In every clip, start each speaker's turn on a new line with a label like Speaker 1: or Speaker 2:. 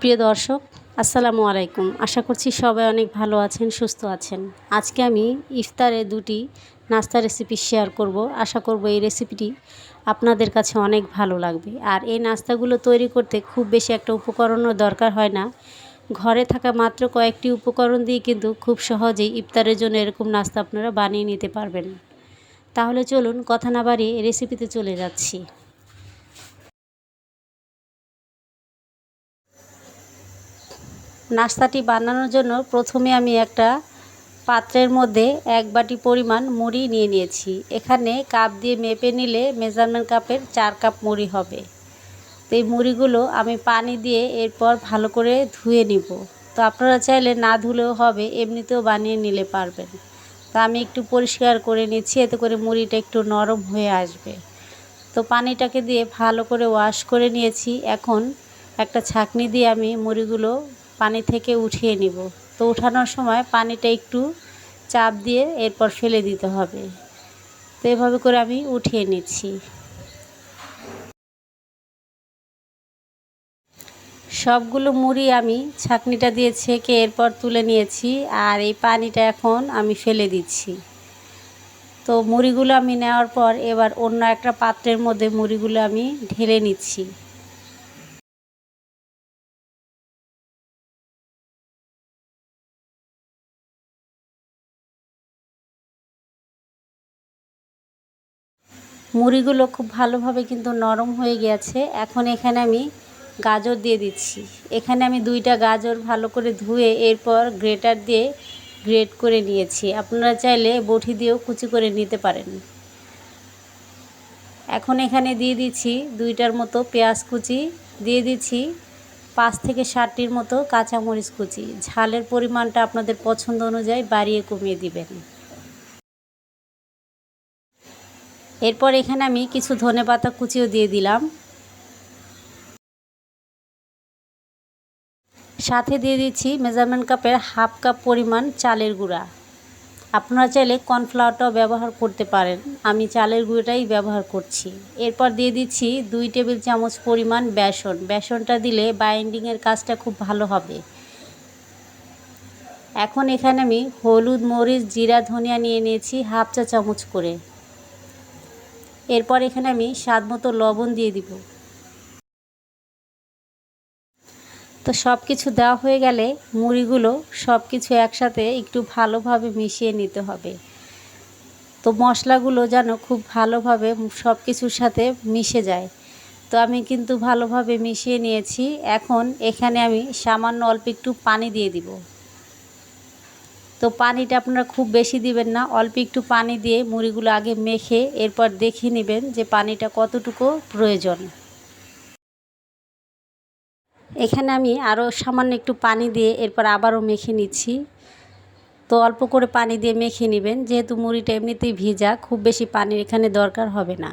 Speaker 1: প্রিয় দর্শক, আসসালামু আলাইকুম। আশা করছি সবাই অনেক ভালো আছেন, সুস্থ আছেন। আজকে আমি ইফতারে দুটি নাস্তা রেসিপি শেয়ার করব। আশা করব এই রেসিপিটি আপনাদের কাছে অনেক ভালো লাগবে। আর এই নাস্তাগুলো তৈরি করতে খুব বেশি একটা উপকরণও দরকার হয় না। ঘরে থাকা মাত্র কয়েকটি উপকরণ দিয়ে কিন্তু খুব সহজেই ইফতারের জন্য এরকম নাস্তা আপনারা বানিয়ে নিতে পারবেন। তাহলে চলুন, কথা না বাড়িয়ে রেসিপিতে চলে যাচ্ছি। নাস্তাটি বানানোর জন্য প্রথমে আমি একটা পাত্রের মধ্যে এক বাটি পরিমাণ মুড়ি নিয়ে নিয়েছি। এখানে কাপ দিয়ে মেপে নিলে মেজারমেন্ট কাপের চার কাপ মুড়ি হবে। তো এই মুড়িগুলো আমি পানি দিয়ে এরপর ভালো করে ধুয়ে নিব। তো আপনারা চাইলে না ধুলেও হবে, এমনিতেও বানিয়ে নিলে পারবেন। তো আমি একটু পরিষ্কার করে নিচ্ছি, এতে করে মুড়িটা একটু নরম হয়ে আসবে। তো পানিটাকে দিয়ে ভালো করে ওয়াশ করে নিয়েছি। এখন একটা ছাকনি দিয়ে আমি মুড়িগুলো পানি থেকে উঠিয়ে নিব। তো উঠানোর সময় পানিটা একটু চাপ দিয়ে এরপর ফেলে দিতে হবে। তো এভাবে করে আমি উঠিয়ে নিচ্ছি। সবগুলো মুড়ি আমি ছাকনিটা দিয়ে ছেঁকে এরপর তুলে নিয়েছি আর এই পানিটা এখন আমি ফেলে দিচ্ছি। তো মুড়িগুলো আমি নেওয়ার পর এবার অন্য একটা পাত্রের মধ্যে মুড়িগুলো আমি ঢেলে নিচ্ছি। মুড়িগুলো খুব ভালোভাবে কিন্তু নরম হয়ে গেছে। এখন এখানে আমি গাজর দিয়ে দিচ্ছি। এখানে আমি দুইটা গাজর ভালো করে ধুয়ে এরপর গ্রেটার দিয়ে গ্রেট করে নিয়েছি। আপনারা চাইলে বটি দিয়েও কুচি করে নিতে পারেন। এখন এখানে দিয়ে দিচ্ছি দুইটার মতো পেঁয়াজ কুচি, দিয়ে দিচ্ছি পাঁচ থেকে ষাটটির মতো কাঁচামরিচ কুচি। ঝালের পরিমাণটা আপনাদের পছন্দ অনুযায়ী বাড়িয়ে কমিয়ে দিবেন। এরপর এখানে আমি কিছু ধনে পাতা কুচিও দিয়ে দিলাম। সাথে দিয়ে দিচ্ছি মেজারমেন্ট কাপের হাফ কাপ পরিমাণ চালের গুঁড়া। আপনারা চাইলে কর্নফ্লাওয়ারটাও ব্যবহার করতে পারেন। আমি চালের গুঁড়োটাই ব্যবহার করছি। এরপর দিয়ে দিচ্ছি দুই টেবিল চামচ পরিমাণ বেসন। বেসনটা দিলে বাইন্ডিংয়ের কাজটা খুব ভালো হবে। এখন এখানে আমি হলুদ, মরিচ, জিরা, ধনিয়া নিয়ে নিয়েছি হাফ চা চামচ করে। এরপর এখানে আমি স্বাদ মতো লবণ দিয়ে দিব। তো সব কিছু দেওয়া হয়ে গেলে মুড়িগুলো সব কিছু একসাথে একটু ভালোভাবে মিশিয়ে নিতে হবে। তো মশলাগুলো যেন খুব ভালোভাবে সব কিছুর সাথে মিশে যায়। তো আমি কিন্তু ভালোভাবে মিশিয়ে নিয়েছি। এখন এখানে আমি সামান্য অল্প একটু পানি দিয়ে দিব। তো পানিটা আপনারা খুব বেশি দিবেন না, অল্প একটু পানি দিয়ে মুড়িগুলো আগে মেখে এরপর দেখে নেবেন যে পানিটা কতটুকু প্রয়োজন। এখানে আমি আরও সামান্য একটু পানি দিয়ে এরপর আবারও মেখে নিচ্ছি। তো অল্প করে পানি দিয়ে মেখে নেবেন, যেহেতু মুড়িটা এমনিতেই ভিজা, খুব বেশি পানির এখানে দরকার হবে না।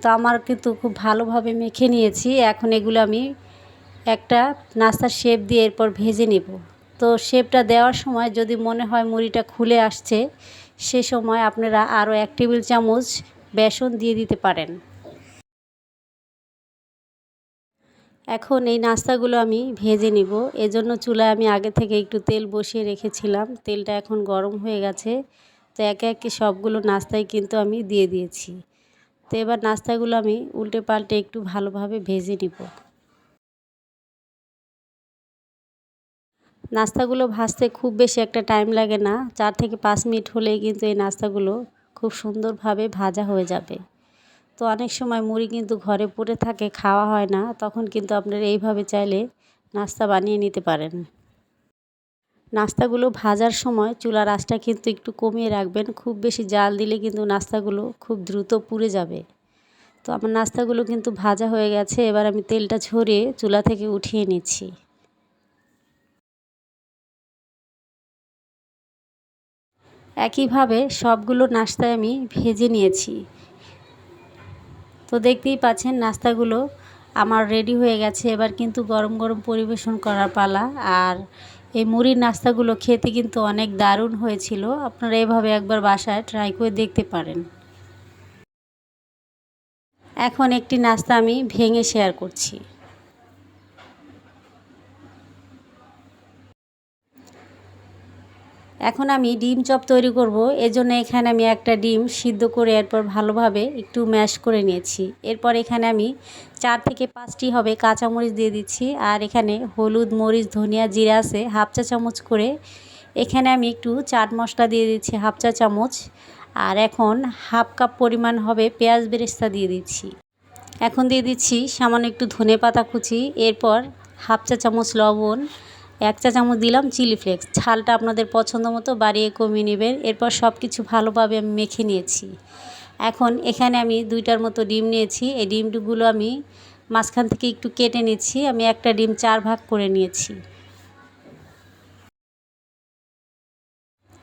Speaker 1: তো আমার কিন্তু খুব ভালোভাবে মেখে নিয়েছি, এখন এগুলো আমি একটা নাস্তার শেপ দিয়ে এরপর ভেজে নেব। তো শেপটা দেওয়ার সময় যদি মনে হয় মুড়িটা খুলে আসছে, সে সময় আপনারা আরও এক টেবিল চামচ বেসন দিয়ে দিতে পারেন। এখন এই নাস্তাগুলো আমি ভেজে নিব। এজন্য চুলায় আমি আগে থেকে একটু তেল বসিয়ে রেখেছিলাম। তেলটা এখন গরম হয়ে গেছে, তো একে একে সবগুলো নাস্তায় কিন্তু আমি দিয়ে দিয়েছি। তো এবার নাস্তাগুলো আমি উল্টে পাল্টে একটু ভালোভাবে ভেজে নিব। নাস্তাগুলো ভাজতে খুব বেশি একটা টাইম লাগে না। চার থেকে পাঁচ মিনিট হলেই কিন্তু এই নাস্তাগুলো খুব সুন্দরভাবে ভাজা হয়ে যাবে। তো অনেক সময় মুড়ি কিন্তু ঘরে পড়ে থাকে, খাওয়া হয় না, তখন কিন্তু আপনারা এইভাবে চাইলে নাস্তা বানিয়ে নিতে পারেন। নাস্তাগুলো ভাজার সময় চুলার আঁচটা কিন্তু একটু কমিয়ে রাখবেন, খুব বেশি জাল দিলে কিন্তু নাস্তাগুলো খুব দ্রুত পুড়ে যাবে। তো আমার নাস্তাগুলো কিন্তু ভাজা হয়ে গেছে, এবার আমি তেলটা ঝরিয়ে চুলা থেকে উঠিয়ে নিচ্ছি। একইভাবে সবগুলো নাস্তায় আমি ভেজে নিয়েছি। তো দেখতেই পাচ্ছেন নাস্তাগুলো আমার রেডি হয়ে গেছে। এবার কিন্তু গরম গরম পরিবেশন করার পালা। আর এই মুড়ির নাস্তাগুলো খেতে কিন্তু অনেক দারুণ হয়েছিল। আপনারা এভাবে একবার বাসায় ট্রাই করে দেখতে পারেন। এখন একটি নাস্তা আমি ভেঙে শেয়ার করছি। এখন আমি ডিম চপ তৈরি করব। এজন্য এখানে আমি একটা ডিম সিদ্ধ করে এরপর ভালোভাবে একটু ম্যাশ করে নিয়েছি। এরপর এখানে আমি চার থেকে পাঁচটি হবে কাঁচামরিচ দিয়ে দিচ্ছি। আর এখানে হলুদ, মরিচ, ধনিয়া, জিরা আছে, হাফ চা চামচ করে। এখানে আমি একটু চাট মশলা দিয়ে দিচ্ছি, হাফ চা চামচ। আর এখন হাফ কাপ পরিমাণ হবে পেঁয়াজ বেরেস্তা দিয়ে দিচ্ছি। এখন দিয়ে দিচ্ছি সামান্য একটু ধনে পাতা কুচি। এরপর হাফ চা চামচ লবণ। এক চা চামচ দিলাম চিলি ফ্লেক্স। ঝালটা আপনাদের পছন্দ মতো বাড়িয়ে কমিয়ে নেবেন। এরপর সব কিছু ভালোভাবে আমি মেখে নিয়েছি। এখন এখানে আমি দুইটার মতো ডিম নিয়েছি। এই ডিমগুলো আমি মাঝখান থেকে একটু কেটে নিচ্ছি। আমি একটা ডিম চার ভাগ করে নিয়েছি।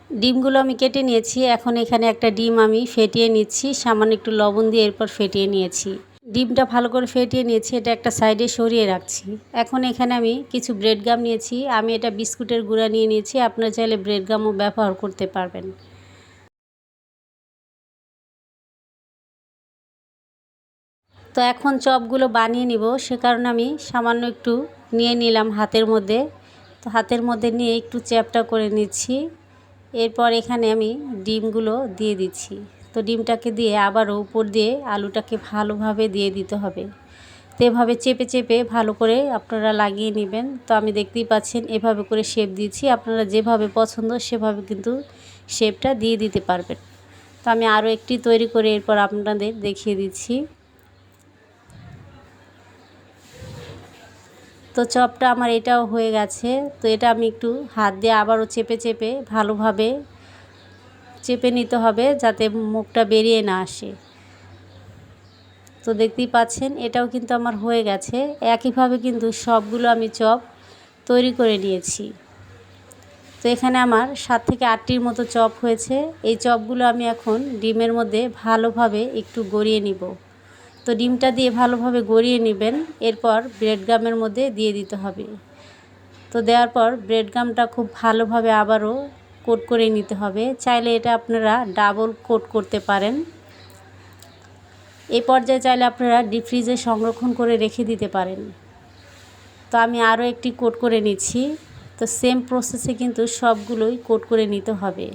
Speaker 1: ডিমগুলো আমি কেটে নিয়েছি। এখন এখানে একটা ডিম আমি ফেটিয়ে নিচ্ছি। সামান্য একটু লবণ দিয়ে এরপর ফেটিয়ে নিয়েছি। ডিমটা ভালো করে ফেটিয়ে নিয়েছি, এটা একটা সাইডে সরিয়ে রাখছি। এখন এখানে আমি কিছু ব্রেড গাম নিয়েছি, আমি এটা বিস্কুটের গুঁড়া নিয়ে নিয়েছি, আপনারা চাইলে ব্রেড গামও ব্যবহার করতে পারবেন। তো এখন চপগুলো বানিয়ে নিব, সে কারণে আমি সামান্য একটু নিয়ে নিলাম হাতের মধ্যে। তো হাতের মধ্যে নিয়ে একটু চ্যাপটা করে নিচ্ছি, এরপর এখানে আমি ডিমগুলো দিয়ে দিচ্ছি। তো ডিমটাকে দিয়ে আবারও উপর দিয়ে আলুটাকে ভালোভাবে দিয়ে দিতে হবে। তো এভাবে চেপে চেপে ভালো করে আপনারা লাগিয়ে নেবেন। তো আমি দেখতেই পাচ্ছেন এভাবে করে শেপ দিয়েছি। আপনারা যেভাবে পছন্দ সেভাবে কিন্তু শেপটা দিয়ে দিতে পারবেন। তো আমি আরও একটি তৈরি করে এরপর আপনাদের দেখিয়ে দিচ্ছি। তো চপটা আমার এটাও হয়ে গেছে। তো এটা আমি একটু হাত দিয়ে আবারও চেপে চেপে ভালোভাবে চেপে নিতে হবে যাতে মুখটা বেরিয়ে না আসে। তো দেখতেই পাচ্ছেন, এটাও কিন্তু আমার হয়ে গেছে। একইভাবে কিন্তু সবগুলো আমি চপ তৈরি করে নিয়েছি। তো এখানে আমার সাত থেকে আটটির মতো চপ হয়েছে। এই চপগুলো আমি এখন ডিমের মধ্যে ভালোভাবে একটু গড়িয়ে নিব। তো ডিমটা দিয়ে ভালোভাবে গড়িয়ে নেবেন, এরপর ব্রেড গামের মধ্যে দিয়ে দিতে হবে। তো দেওয়ার পর ব্রেড গামটা খুব ভালোভাবে আবারও কোট করে নিতে হবে। চাইলে এটা আপনারা ডাবল কোট করতে পারেন। এই পর্যায়ে চাইলে আপনারা ডিপ ফ্রিজে সংরক্ষণ করে রেখে দিতে পারেন। তো আমি আরও একটি কোট করে নিচ্ছি। তো সেম প্রসেসে কিন্তু সবগুলোই কোট করে নিতে হবে।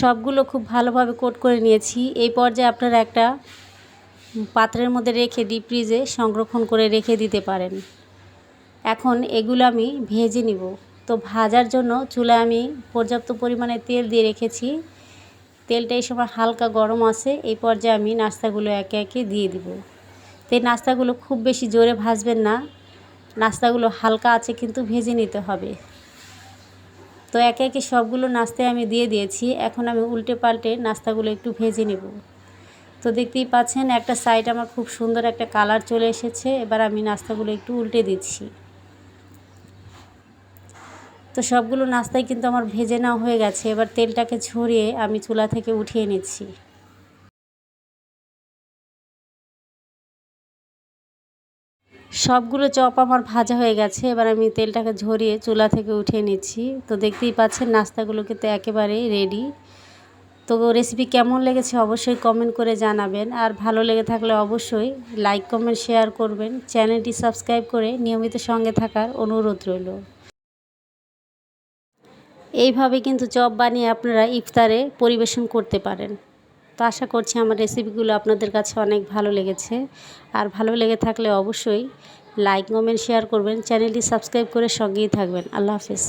Speaker 1: সবগুলো খুব ভালোভাবে কোট করে নিয়েছি। এই পর্যায়ে আপনারা একটা পাত্রের মধ্যে রেখে ডিপ ফ্রিজে সংরক্ষণ করে রেখে দিতে পারেন। এখন এগুলো আমি ভেজে নিব। তো ভাজার জন্য চুলায় আমি পর্যাপ্ত পরিমাণে তেল দিয়ে রেখেছি। তেলটা এই সময় হালকা গরম আছে, এই পর্যায়ে আমি নাস্তাগুলো একে একে দিয়ে দিব। তো এই নাস্তাগুলো খুব বেশি জোরে ভাজবেন না। নাস্তাগুলো হালকা আছে কিন্তু ভেজে নিতে হবে। তো একে একে সবগুলো নাস্তায় আমি দিয়ে দিয়েছি। এখন আমি উল্টে পাল্টে নাস্তাগুলো একটু ভেজে নেব। তো দেখতেই পাচ্ছেন, একটা সাইড আমার খুব সুন্দর একটা কালার চলে এসেছে। এবার আমি নাস্তাগুলো একটু উল্টে দিচ্ছি। তো সবগুলো নাস্তায় কিন্তু আমার ভেজে নেওয়া হয়ে গেছে। এবার তেলটাকে ছড়িয়ে আমি চুলা থেকে উঠিয়ে নিচ্ছি। সবগুলো চপ আমার ভাজা হয়ে গেছে। এবার আমি তেলটাকে ঝরিয়ে চুলা থেকে উঠিয়ে নিচ্ছি। তো দেখতেই পাচ্ছেন, নাস্তাগুলো কিন্তু একেবারেই রেডি তো রেসিপি কেমন লেগেছে অবশ্যই কমেন্ট করে জানাবেন। আর ভালো লেগে থাকলে অবশ্যই লাইক কমেন্ট শেয়ার করবেন। চ্যানেলটি সাবস্ক্রাইব করে নিয়মিত সঙ্গে থাকার অনুরোধ রইল। এইভাবে কিন্তু চপ বানিয়ে আপনারা ইফতারে পরিবেশন করতে পারেন। তো আশা করছি আমার রেসিপিগুলো আপনাদের কাছে অনেক ভালো লেগেছে। আর ভালো লেগে থাকলে অবশ্যই লাইক কমেন্ট শেয়ার করবেন। চ্যানেলটি সাবস্ক্রাইব করে সঙ্গেই থাকবেন। আল্লাহ হাফেজ।